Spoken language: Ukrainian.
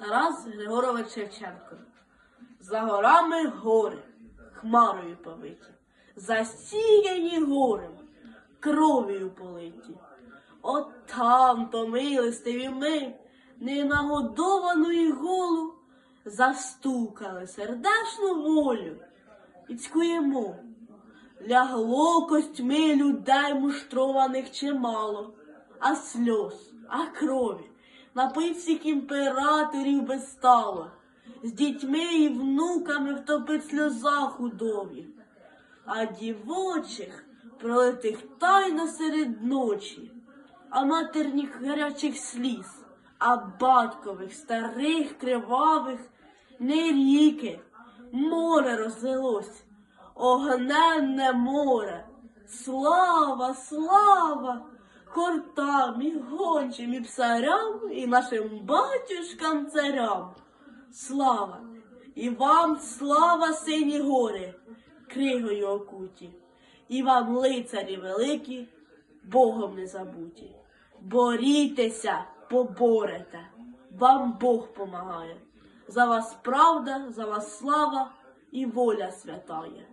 Тарас Григорович Шевченко. За горами гори, хмарою повиті, засіяні горем, кров'ю политі. От там то милостиві ми, ненагодовану і голу, застукали сердешну волю і цькуємо. Лягло костьми людей муштрованих чимало, а сльоз, а крові, напить всіх імператорів без стало, з дітьми і внуками втопить сльоза худові, а дівочих пролитих тайно серед ночі, а матерніх гарячих сліз, а батькових старих кривавих не ріки, море розлилось, огненне море. Слава, слава! Кортам і гончим і псарям, і нашим батюшкам царям. Слава! І вам слава, сині гори, кригою окуті, і вам лицарі великі, Богом не забуті. Борітеся, поборете, вам Бог помагає. За вас правда, за вас слава і воля святає.